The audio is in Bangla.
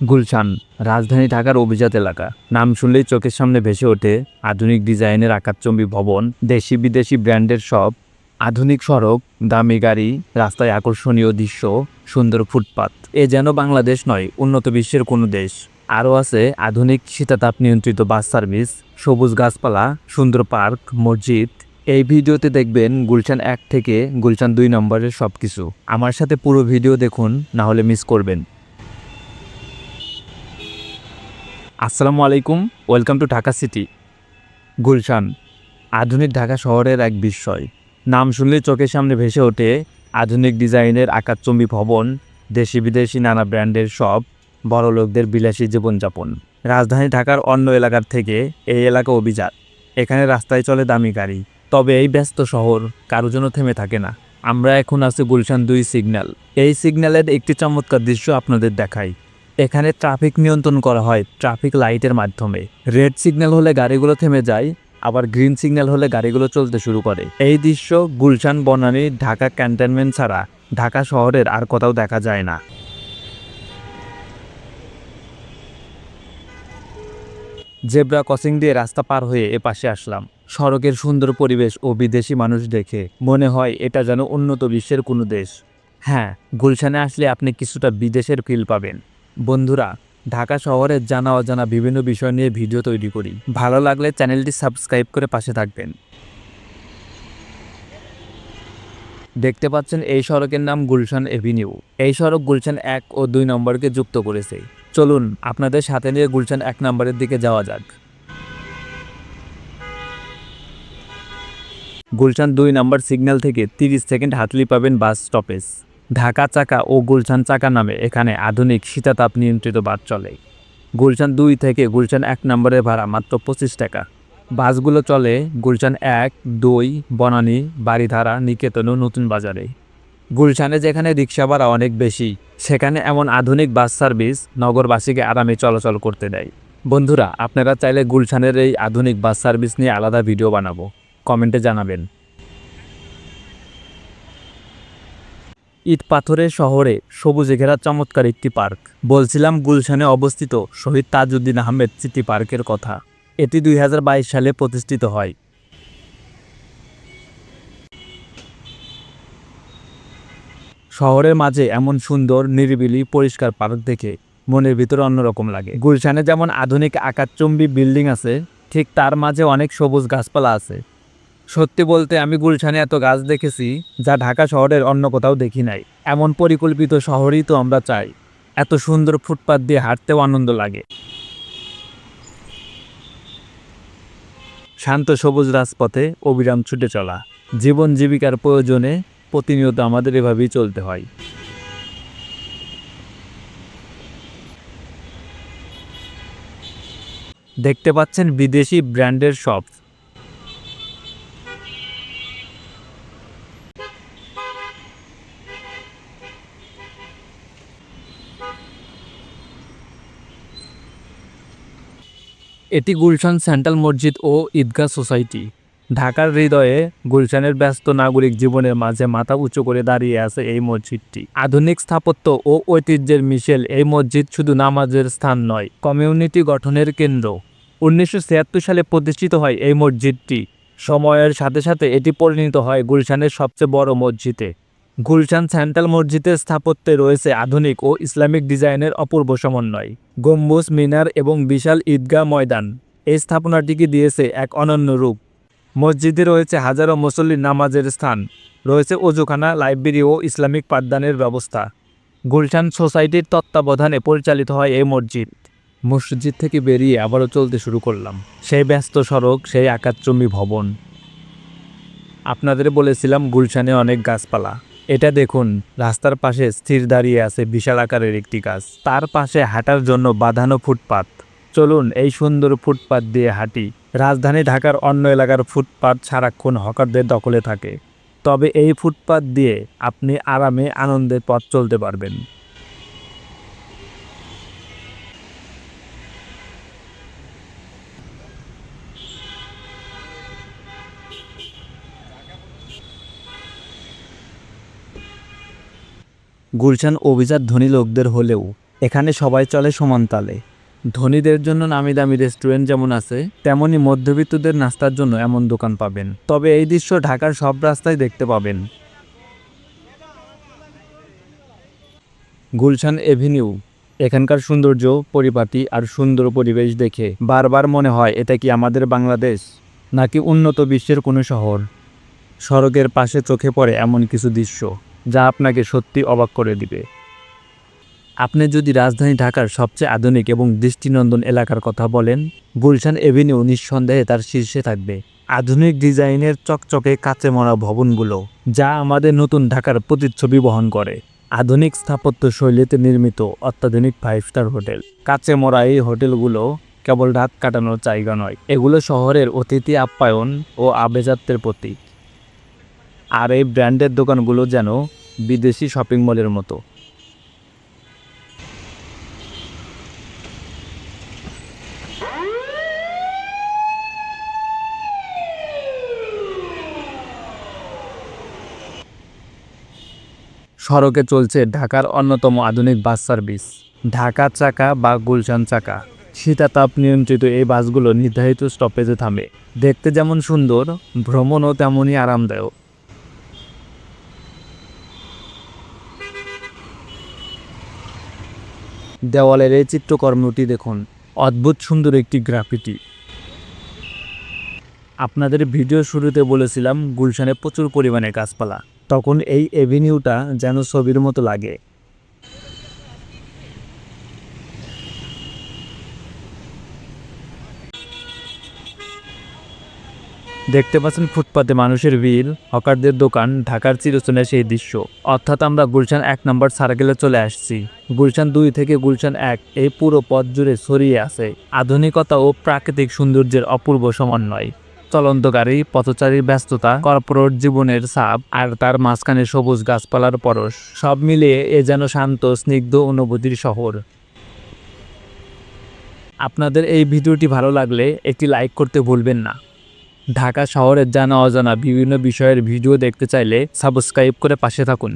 গুলশান, রাজধানী ঢাকার অভিজাত এলাকা। নাম শুনলেই চোখের সামনে ভেসে ওঠে আধুনিক ডিজাইনের আকাশচম্বী ভবন দেশি বিদেশি ব্র্যান্ডের সব আধুনিক সড়ক, দামি গাড়ি, রাস্তায় আকর্ষণীয় দৃশ্য, সুন্দর ফুটপাত। এ যেন বাংলাদেশ নয়, উন্নত বিশ্বের কোনো দেশ। আরও আছে আধুনিক শীতাতাপ নিয়ন্ত্রিত বাস সার্ভিস, সবুজ গাছপালা, সুন্দর পার্ক, মসজিদ। এই ভিডিওতে দেখবেন গুলশান এক থেকে গুলশান দুই নম্বরের সব কিছু আমার সাথে পুরো ভিডিও দেখুন, না হলে মিস করবেন। আসসালামু আলাইকুম, welcome to Dhaka city. Gulshan, আধুনিক ঢাকা শহরের এক বিস্ময়। নাম শুনলে চোখের সামনে ভেসে ওঠে আধুনিক ডিজাইনের আকাশচম্বী ভবন, দেশি বিদেশি নানা ব্র্যান্ডের সব বড় লোকদের বিলাসী জীবনযাপন। রাজধানী ঢাকার অন্য এলাকার থেকে এই এলাকা অভিজাত। এখানে রাস্তায় চলে দামি গাড়ি। তবে এই ব্যস্ত শহর কারও জন্য থেমে থাকে না। আমরা এখন আছি গুলশান দুই সিগন্যাল। এই সিগন্যালের একটি চমৎকার দৃশ্য আপনাদের দেখাই। এখানে ট্রাফিক নিয়ন্ত্রণ করা হয় ট্রাফিক লাইটের মাধ্যমে। রেড সিগন্যাল হলে গাড়িগুলো থেমে যায়, আবার গ্রিন সিগন্যাল হলে গাড়িগুলো চলতে শুরু করে। এই দৃশ্য গুলশান, বনানী, ঢাকা ক্যান্টনমেন্ট ছাড়া ঢাকা শহরের আর কোথাও দেখা যায় না। জেব্রা ক্রসিং দিয়ে রাস্তা পার হয়ে এ পাশে আসলাম। সড়কের সুন্দর পরিবেশ ও বিদেশি মানুষ দেখে মনে হয় এটা যেন উন্নত বিশ্বের কোনো দেশ। হ্যাঁ গুলশানে আসলে আপনি কিছুটা বিদেশের ফিল পাবেন। বন্ধুরা, ঢাকা শহরের জানা অজানা বিভিন্ন বিষয় নিয়ে ভিডিও তৈরি করি। ভালো লাগলে চ্যানেলটি সাবস্ক্রাইব করে পাশে থাকবেন। দেখতে পাচ্ছেন এই সড়কের নাম গুলশান এভিনিউ। এই সড়ক গুলশান এক ও দুই নম্বরকে যুক্ত করেছে। চলুন, আপনাদের সাথে নিয়ে গুলশান এক নম্বরের দিকে যাওয়া যাক। গুলশান দুই নম্বর সিগন্যাল থেকে তিরিশ সেকেন্ড হাতলি পাবেন বাস স্টপেজ। ঢাকা চাকা ও গুলশান চাকা নামে এখানে আধুনিক শীতাতাপ নিয়ন্ত্রিত বাস চলে। গুলশান দুই থেকে গুলশান এক নম্বরের ভাড়া মাত্র পঁচিশ টাকা। বাসগুলো চলে গুলশান এক, দুই, বনানী বাড়িধারা নিকেতন ও নতুন বাজারে। গুলশানে যেখানে রিক্সা ভাড়া অনেক বেশি, সেখানে এমন আধুনিক বাস সার্ভিস নগরবাসীকে আরামে চলাচল করতে দেয়। বন্ধুরা, আপনারা চাইলে গুলশানের এই আধুনিক বাস সার্ভিস নিয়ে আলাদা ভিডিও বানাবো। কমেন্টে জানাবেন। ইট পাথরের শহরে সবুজে ঘেরা চমৎকার একটি পার্ক। বলছিলাম গুলশানে অবস্থিত শহীদ তাজউদ্দিন আহমেদ সিটি পার্কের কথা। এটি দুই হাজার বাইশ সালে প্রতিষ্ঠিত হয়। শহরের মাঝে এমন সুন্দর, নিরিবিলি, পরিষ্কার পার্ক দেখে মনের ভিতরে অন্যরকম লাগে। গুলশানে যেমন আধুনিক আকাশচম্বী বিল্ডিং আছে, ঠিক তার মাঝে অনেক সবুজ গাছপালা আছে। সত্যি বলতে আমি গুলশানে এত গাছ দেখেছি যা ঢাকা শহরের অন্য কোথাও দেখি নাই। এমন পরিকল্পিত শহরই তো আমরা চাই। এত সুন্দর ফুটপাত দিয়ে হাঁটতেও আনন্দ লাগে। শান্ত সবুজ রাজপথে অবিরাম ছুটে চলা। জীবন জীবিকার প্রয়োজনে প্রতিনিয়ত আমাদের এভাবেই চলতে হয়। দেখতে পাচ্ছেন বিদেশি ব্র্যান্ডের শপ এটি গুলশান সেন্ট্রাল মসজিদ ও ঈদগাহ সোসাইটি। ঢাকার হৃদয়ে গুলশানের ব্যস্ত নাগরিক জীবনের মাঝে মাথা উঁচু করে দাঁড়িয়ে আছে এই মসজিদটি। আধুনিক স্থাপত্য ও ঐতিহ্যের মিশেল এই মসজিদ শুধু নামাজের স্থান নয়, কমিউনিটি গঠনের কেন্দ্র। উনিশশো ছিয়াত্তর সালে প্রতিষ্ঠিত হয় এই মসজিদটি। সময়ের সাথে সাথে এটি পরিণত হয় গুলশানের সবচেয়ে বড় মসজিদে। গুলশান সেন্ট্রাল মসজিদের স্থাপত্যে রয়েছে আধুনিক ও ইসলামিক ডিজাইনের অপূর্ব সমন্বয়, গম্বুজ, মিনার এবং বিশাল ঈদগাহ ময়দান। এই স্থাপনাটিকে দিয়েছে এক অনন্য রূপ। মসজিদে রয়েছে হাজারো মুসল্লির নামাজের স্থান, রয়েছে অজুখানা, লাইব্রেরি ও ইসলামিক পাঠদানের ব্যবস্থা। গুলশান সোসাইটির তত্ত্বাবধানে পরিচালিত হয় এই মসজিদ। মসজিদ থেকে বেরিয়ে আবারও চলতে শুরু করলাম। সেই ব্যস্ত সড়ক, সেই আকাশচুম্বী ভবন। আপনাদের বলেছিলাম গুলশানে অনেক গাছপালা। এটা দেখুন, রাস্তার পাশে স্থির দাঁড়িয়ে আছে বিশাল আকারের একটি গাছ। তার পাশে হাঁটার জন্য বাঁধানো ফুটপাত। চলুন এই সুন্দর ফুটপাত দিয়ে হাঁটি। রাজধানী ঢাকার অন্য এলাকার ফুটপাত সারাক্ষণ হকারদের দখলে থাকে। তবে এই ফুটপাত দিয়ে আপনি আরামে আনন্দের পথ চলতে পারবেন। গুলশান অভিজাত ধনী লোকদের হলেও এখানে সবাই চলে সমান তালে। ধনীদের জন্য নামি দামি রেস্টুরেন্ট যেমন আছে, তেমনি মধ্যবিত্তদের নাস্তার জন্য এমন দোকান পাবেন। তবে এই দৃশ্য ঢাকার সব রাস্তায় দেখতে পাবেন। গুলশান এভিনিউ, এখানকার সৌন্দর্য, পরিপাটি আর সুন্দর পরিবেশ দেখে বারবার মনে হয় এটা কি আমাদের বাংলাদেশ, নাকি উন্নত বিশ্বের কোনো শহর। সড়কের পাশে চোখে পড়ে এমন কিছু দৃশ্য। যা আপনাকে সত্যি অবাক করে দিবে। আপনি যদি রাজধানী ঢাকার সবচেয়ে আধুনিক এবং দৃষ্টিনন্দন এলাকার কথা বলেন, গুলশান এভিনিউ নিঃসন্দেহে তার শীর্ষে থাকবে। আধুনিক ডিজাইনের চকচকে কাঁচে মরা ভবনগুলো, যা আমাদের নতুন ঢাকার প্রতিচ্ছবি বহন করে। আধুনিক স্থাপত্য শৈলীতে নির্মিত অত্যাধুনিক ফাইভ স্টার হোটেল। কাঁচে মরা এই হোটেলগুলো কেবল রাত কাটানোর জায়গা নয়, এগুলো শহরের অতিথি আপ্যায়ন ও আবেজাত্যের প্রতীক। আর এই ব্র্যান্ডের দোকানগুলো যেন বিদেশি শপিং মলের মতো। সড়কে চলছে ঢাকার অন্যতম আধুনিক বাস সার্ভিস। ঢাকা চাকা বা গুলশান চাকা। শীতাতাপ নিয়ন্ত্রিত এই বাসগুলো নির্ধারিত স্টপেজে থামে। দেখতে যেমন সুন্দর, ভ্রমণও তেমনই আরামদায়ক। দেওয়ালের এই চিত্রকর্মটি দেখুন। অদ্ভুত সুন্দর একটি গ্রাফিটি। আপনাদের ভিডিও শুরুতে বলেছিলাম, গুলশানে প্রচুর পরিমাণে গাছপালা। তখন এই এভিনিউটা যেন ছবির মতো লাগে। দেখতে পাচ্ছেন ফুটপাতে মানুষের ভিড়, হকারদের দোকান, ঢাকার চিরচনে সেই দৃশ্য। অর্থাৎ আমরা গুলশান এক নম্বর সার্কেলে চলে আসছি। গুলশান দুই থেকে গুলশান এক, এই পুরো পথ জুড়ে ছড়িয়ে আছে আধুনিকতা ও প্রাকৃতিক সৌন্দর্যের অপূর্ব সমন্বয়। চলন্ত গাড়ি, পথচারীর ব্যস্ততা, কর্পোরেট জীবনের চাপ আর তার মাঝখানে সবুজ গাছপালার পরশ, সব মিলিয়ে এ যেন শান্ত, স্নিগ্ধ অনুভূতির শহর। আপনাদের এই ভিডিওটি ভালো লাগলে একটি লাইক করতে ভুলবেন না। ঢাকা শহরের জানা অজানা বিভিন্ন বিষয়ের ভিডিও দেখতে চাইলে সাবস্ক্রাইব করে পাশে থাকুন।